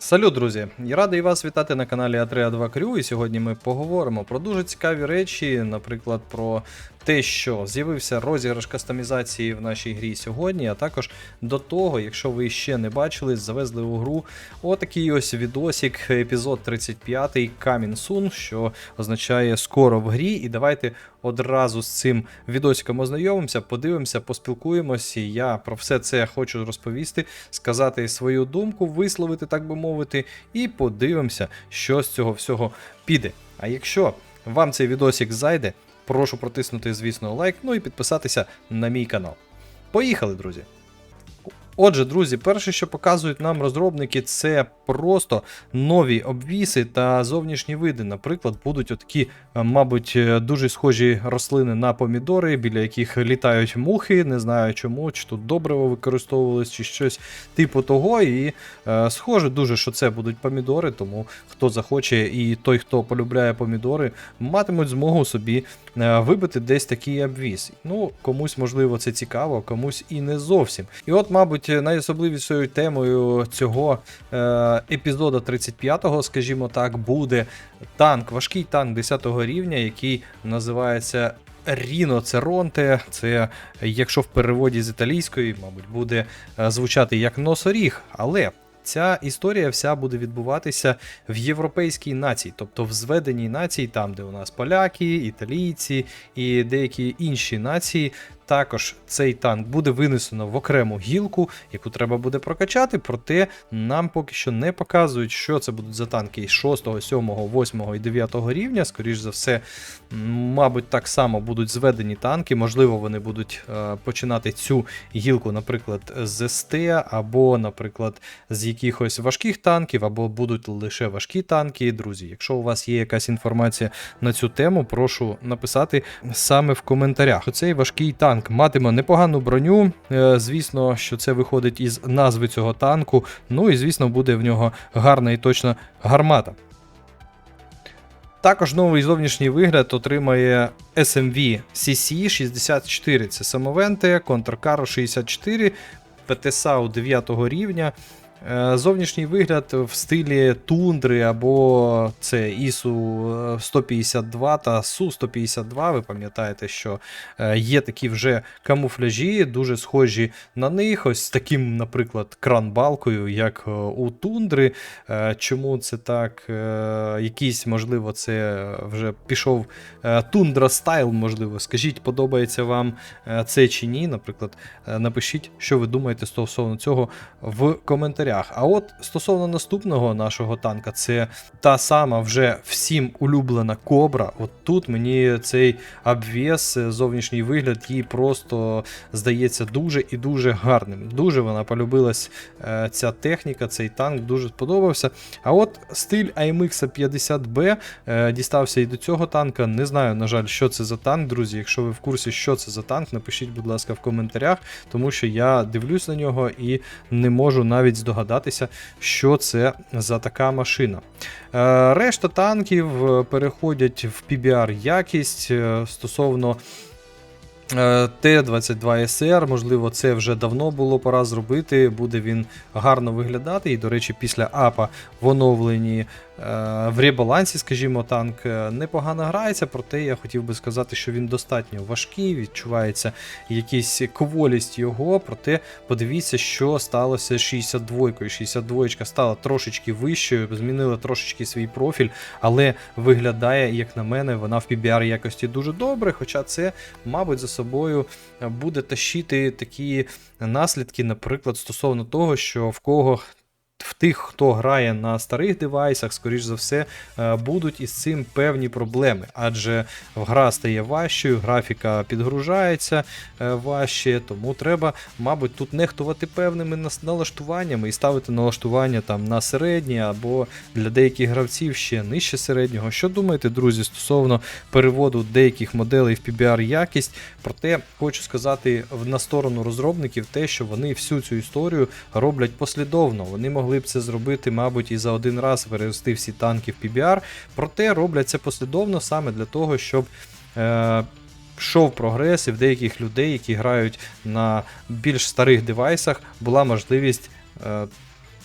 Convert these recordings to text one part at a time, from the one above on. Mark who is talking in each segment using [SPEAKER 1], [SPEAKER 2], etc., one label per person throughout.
[SPEAKER 1] Салют, друзі! Я радий вас вітати на каналі А3 2 Крю. І сьогодні ми поговоримо про дуже цікаві речі, наприклад, про те, що з'явився розіграш кастомізації в нашій грі сьогодні, а також до того, якщо ви ще не бачили, завезли у гру отакий ось відосик, епізод 35 Coming Soon, що означає скоро в грі. І давайте одразу з цим відосиком ознайомимося, подивимося, поспілкуємось. І я про все це хочу розповісти, сказати свою думку, висловити, так би мовити, і подивимося, що з цього всього піде. А якщо вам цей відосик зайде, прошу протиснути, звісно, лайк, ну і підписатися на мій канал. Поїхали, друзі! Отже, друзі, перше, що показують нам розробники, це просто нові обвіси та зовнішні види. Наприклад, будуть отакі, е, мабуть, е, дуже схожі рослини на помідори, біля яких літають мухи. Не знаю чому, чи тут добриво використовувалось, чи щось типу того. І е, схоже дуже, що це будуть помідори, тому хто захоче, і той, хто полюбляє помідори, матимуть змогу собі е, вибити десь такий обвіз. Ну, комусь, можливо, це цікаво, комусь і не зовсім. І от, мабуть, найособливішою темою цього е, епізоду 35-го, скажімо так, буде танк, важкий танк 10-го рівня, який називається. Ріноцеронте, це якщо в переводі з італійської, мабуть, буде е, звучати як носоріг, але ця історія вся буде відбуватися в європейській нації, тобто в зведеній нації, там, де у нас поляки, італійці і деякі інші нації. Також цей танк буде винесено в окрему гілку, яку треба буде прокачати, проте нам поки що не показують, що це будуть за танки 6, 7, 8 і 9 рівня. Скоріш за все, мабуть, так само будуть зведені танки. Можливо, вони будуть е, починати цю гілку, наприклад, з СТ, або, наприклад, з якихось важких танків, або будуть лише важкі танки. Друзі, якщо у вас є якась інформація на цю тему, прошу написати саме в коментарях. Оцей важкий танк матиме непогану броню. е, Звісно, що це виходить із назви цього танку. Ну і звісно, буде в нього гарна і точна гармата. Також новий зовнішній вигляд отримає SMV CC 64. Це самовенте, контркару 64, ПТСАУ 9 рівня. Е, Зовнішній вигляд в стилі тундри або це ІСУ 152 та Су 152. Ви пам'ятаєте, що е, є такі вже камуфляжі, дуже схожі на них. Ось таким, наприклад, кран-балкою, як е, у тундри. Е, Чому це так? Е, Якийсь, можливо, це вже пішов е, тундра стайл, можливо. Скажіть, подобається вам е, це чи ні? Наприклад, е, напишіть, що ви думаєте стосовно цього в коментарях. А от стосовно наступного нашого танка, це та сама вже всім улюблена кобра. От тут мені цей обвес, е, зовнішній вигляд, їй просто здається дуже і дуже гарним. Дуже вона полюбилась е, ця техніка, цей танк дуже сподобався. А от стиль AMX 50B е, дістався і до цього танка. Не знаю, на жаль, що це за танк, друзі. Якщо ви в курсі, що це за танк, напишіть, будь ласка, в коментарях, тому що я дивлюсь на нього і не можу навіть здогадатися, що це за така машина. Е, Решта танків е, переходять в PBR якість е, стосовно. е, Т-22СР, можливо, це вже давно було пора зробити. Буде він гарно виглядати. І, до речі, після АПА в оновленні в ребалансі, скажімо, танк е, непогано грається, проте я хотів би сказати, що він достатньо важкий, відчувається якась кволість його. Проте подивіться, що сталося з 62-кою. 62 стала трошечки вищою, змінила трошечки свій профіль, але виглядає, як на мене, вона в PBR якості дуже добре. Хоча це, мабуть, за собою буде тащити такі наслідки, наприклад, стосовно того, що в кого в тих, хто грає на старих девайсах, скоріш за все, е, будуть із цим певні проблеми, адже гра стає важчою, графіка підгружається е, важче, тому треба, мабуть, тут нехтувати певними налаштуваннями і ставити налаштування там на середнє або для деяких гравців ще нижче середнього. Що думаєте, друзі, стосовно переводу деяких моделей в PBR якість? Проте хочу сказати на сторону розробників те, що вони всю цю історію роблять послідовно. Вони могли б це зробити, мабуть, і за один раз перевести всі танки в PBR, проте роблять це послідовно саме для того, щоб. Е- Шов прогрес і в деяких людей, які грають на більш старих девайсах, була можливість е,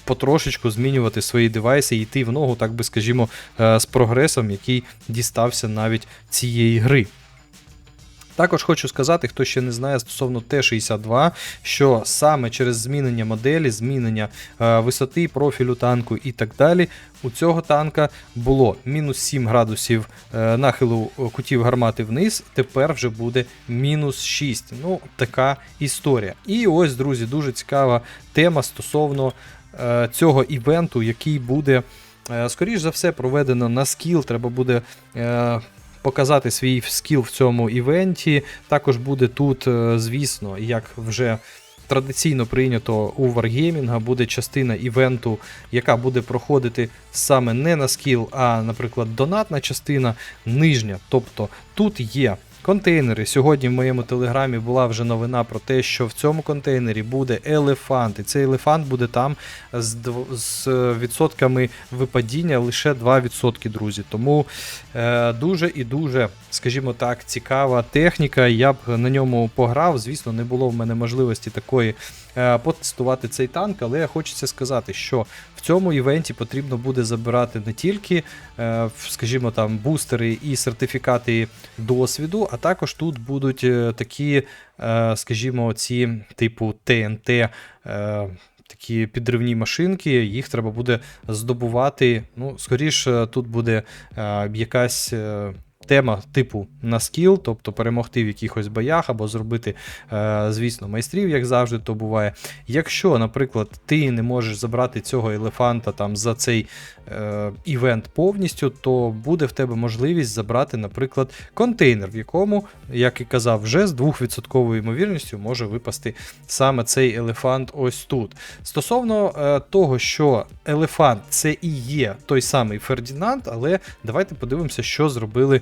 [SPEAKER 1] потрошечку змінювати свої девайси і йти в ногу, так би скажімо, е, з прогресом, який дістався навіть цієї гри. Також хочу сказати, хто ще не знає стосовно Т-62, що саме через змінення моделі, змінення е, висоти, профілю танку і так далі, у цього танка було мінус 7 градусів е, нахилу кутів гармати вниз, тепер вже буде мінус 6. Ну, така історія. І ось, друзі, дуже цікава тема стосовно е, цього івенту, який буде, е, скоріш за все, проведено на скіл. Треба буде. Показати свій скіл в цьому івенті. Також буде тут, е, звісно, як вже традиційно прийнято у Wargaming, буде частина івенту, яка буде проходити саме не на скіл, а, наприклад, донатна частина нижня. Тобто тут є. Контейнери. Сьогодні в моєму телеграмі була вже новина про те, що в цьому контейнері буде елефант. І цей елефант буде там з, з відсотками випадіння лише 2%, друзі. Тому е, дуже і дуже, скажімо так, цікава техніка. Я б на ньому пограв. Звісно, не було в мене можливості такої потестувати цей танк, але хочеться сказати, що в цьому івенті потрібно буде забирати не тільки, е, скажімо там, бустери і сертифікати досвіду, а також тут будуть е, такі, е, скажімо, ці типу ТНТ. е, Такі підривні машинки, їх треба буде здобувати. Ну, скоріше, тут буде е, якась е, тема типу на скіл, тобто перемогти в якихось боях або зробити, е, звісно, майстрів, як завжди, то буває. Якщо, наприклад, ти не можеш забрати цього елефанта там за цей е, івент повністю, то буде в тебе можливість забрати, наприклад, контейнер, в якому, як і казав, вже з 2% ймовірністю може випасти саме цей елефант ось тут. Стосовно е, того, що елефант це і є той самий Фердінанд, але давайте подивимося, що зробили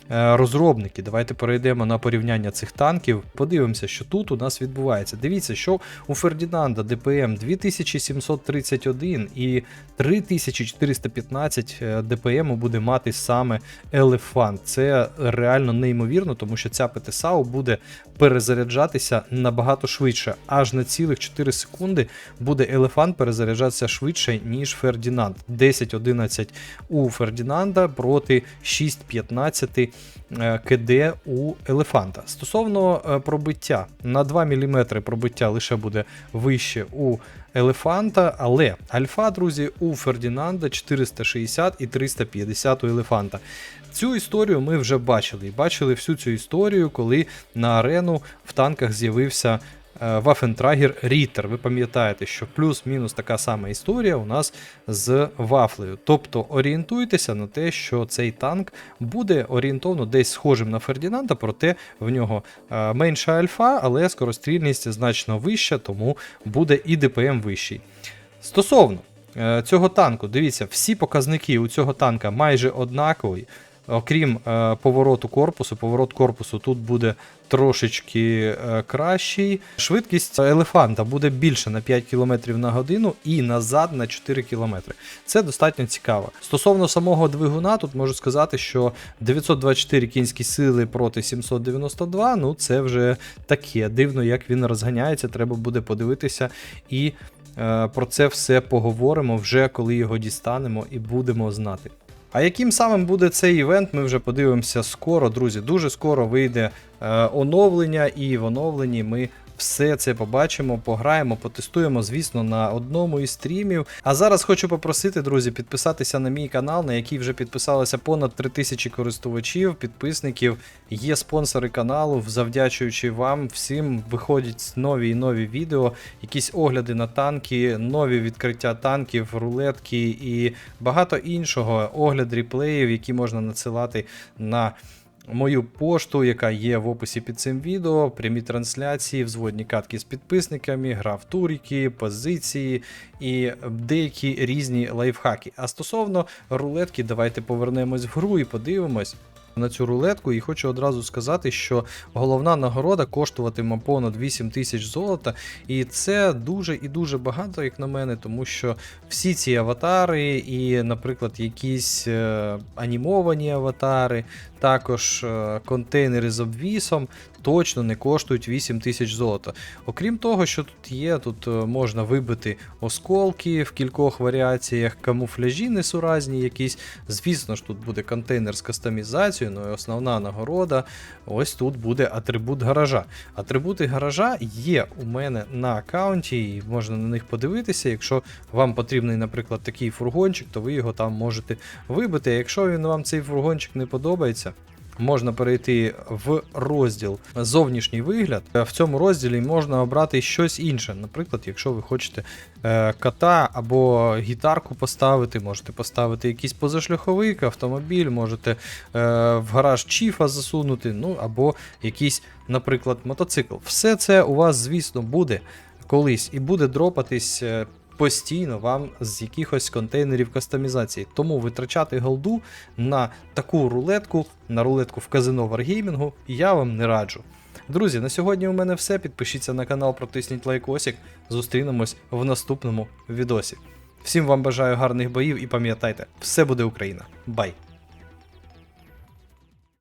[SPEAKER 1] розробники. Давайте перейдемо на порівняння цих танків. Подивимося, що тут у нас відбувається. Дивіться, що у Фердінанда ДПМ 2731 і 3415 е, ДПМ буде мати саме елефант. Це реально неймовірно, тому що ця ПТСАУ буде перезаряджатися набагато швидше. Аж на цілих 4 секунди буде елефант перезаряджатися швидше, ніж Фердінанд. 10-11 у Фердінанда проти 6-15 е, КД у елефанта. Стосовно е, пробиття, на 2 мм пробиття лише буде вище у елефанта, але альфа, друзі, у Фердінанда 460 і 350 у елефанта. Цю історію ми вже бачили. Бачили всю цю історію, коли на арену в танках з'явився е, Вафентрагер Рітер. Ви пам'ятаєте, що плюс-мінус така сама історія у нас з вафлею. Тобто орієнтуйтеся на те, що цей танк буде орієнтовно десь схожим на Фердінанда, проте в нього е, менша альфа, але скорострільність значно вища, тому буде і ДПМ вищий. Стосовно е, цього танку, дивіться, всі показники у цього танка майже однакові. Окрім е, повороту корпусу, поворот корпусу тут буде трошечки е, кращий. Швидкість елефанта буде більше на 5 км на годину і назад на 4 км. Це достатньо цікаво. Стосовно самого двигуна, тут можу сказати, що 924 кінські сили проти 792, ну це вже таке дивно, як він розганяється. Треба буде подивитися і е, про це все поговоримо вже коли його дістанемо і будемо знати. А яким самим буде цей івент, ми вже подивимося скоро, друзі. Дуже скоро вийде е, оновлення, і в оновленні ми все це побачимо, пограємо, потестуємо, звісно, на одному із стрімів. А зараз хочу попросити, друзі, підписатися на мій канал, на який вже підписалося понад 3000 користувачів, підписників. Є спонсори каналу, завдячуючи вам всім виходять нові і нові відео, якісь огляди на танки, нові відкриття танків, рулетки і багато іншого. Огляд реплеїв, які можна надсилати на мою пошту, яка є в описі під цим відео, прямі трансляції, взводні катки з підписниками, гра в туріки, позиції і деякі різні лайфхаки. А стосовно рулетки, давайте повернемось в гру і подивимось. На цю рулетку. І хочу одразу сказати, що головна нагорода коштуватиме понад 8 тисяч золота, і це дуже і дуже багато, як на мене, тому що всі ці аватари, і, наприклад, якісь е, анімовані аватари, також е, контейнери з обвісом, точно не коштують 8 тисяч золота. Окрім того, що тут є, тут е, можна вибити осколки в кількох варіаціях, камуфляжі несуразні якісь. Звісно ж, тут буде контейнер з кастомізацією, ну і основна нагорода. Ось тут буде атрибут гаража. Атрибути гаража є у мене на аккаунті, і можна на них подивитися. Якщо вам потрібний, наприклад, такий фургончик, то ви його там можете вибити. А якщо він вам цей фургончик не подобається, можна перейти в розділ зовнішній вигляд. Е, В цьому розділі можна обрати щось інше. Наприклад, якщо ви хочете е, кота або гітарку поставити, можете поставити якийсь позашляховик, автомобіль, можете е, в гараж чіфа засунути, ну або якийсь, наприклад, мотоцикл. Все це у вас, звісно, буде колись і буде дропатись. Постійно вам з якихось контейнерів кастомізації. Тому витрачати голду на таку рулетку, на рулетку в казино Варгеймінгу, я вам не раджу. Друзі, на сьогодні у мене все. Підпишіться на канал, протисніть лайкосик. Зустрінемось в наступному відосі. Всім вам бажаю гарних боїв і пам'ятайте, все буде Україна. Бай!